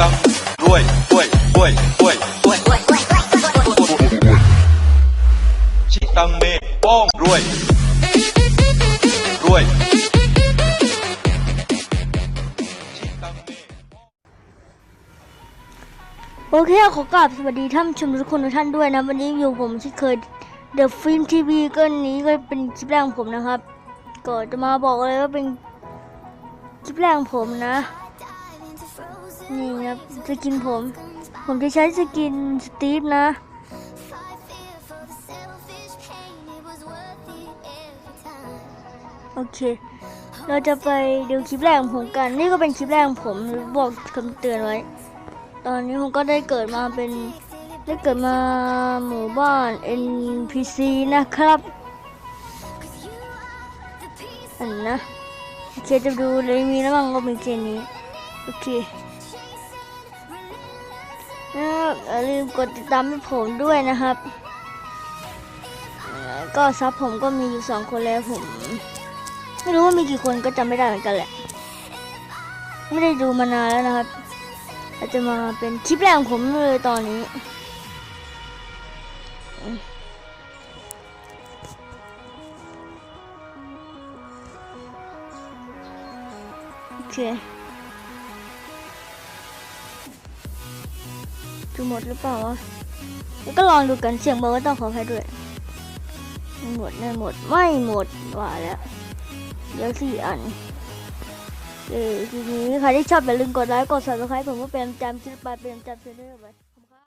ตังรวยรวยรวยรวยรวยชิตังเมป้องรวยรวยชิตังเมโอเคขอกราบสวัสดีท่านชมทุกคนทุกท่านด้วยนะ วันนี้อยู่ผมที่เคย The Film TV ก็นี้ก็เป็นคลิปแรกของผมนะครับ ก็จะมาบอกเลยว่าเป็นคลิปแรกของผมนะ นี่ครับสกินผม ผมจะใช้สกินสตีฟนะ โอเค เราจะไปดูคลิปแรกของผมกัน นี่ก็เป็นคลิปแรกของผมบอกคำเตือนไว้ ตอนนี้ผมก็ได้เกิดมาเป็นได้เกิดมาหมู่บ้าน NPC นะครับอันนะโอเคจะดูเลยมีแล้วบ้างก็มีแค่นี้ โอเค นะครับอย่าลืมกดติดตามให้ผมด้วยนะครับก็ซับผมก็มีอยู่สองคนแล้วผม ไม่รู้ว่ามีกี่คนก็จำไม่ได้เหมือนกันแหละ ไม่ได้ดูมานานแล้วนะครับอาจจะมาเป็นคลิปแรกของผมเลยตอนนี้โอเค จะหมดหรือเปล่าวะแล้วก็ลองดูกันเสียงเบอร์ก็ต้องขออภัยด้วยหมดไม่หมดไม่หมดว่าแล้วเดี๋ยวสี่อันเออทีนี้ใครที่ชอบอย่าลืมกดไลค์กดซับสไครต์ผมก็เป็นจำชื่อไปเป็นจำเพื่อนด้วย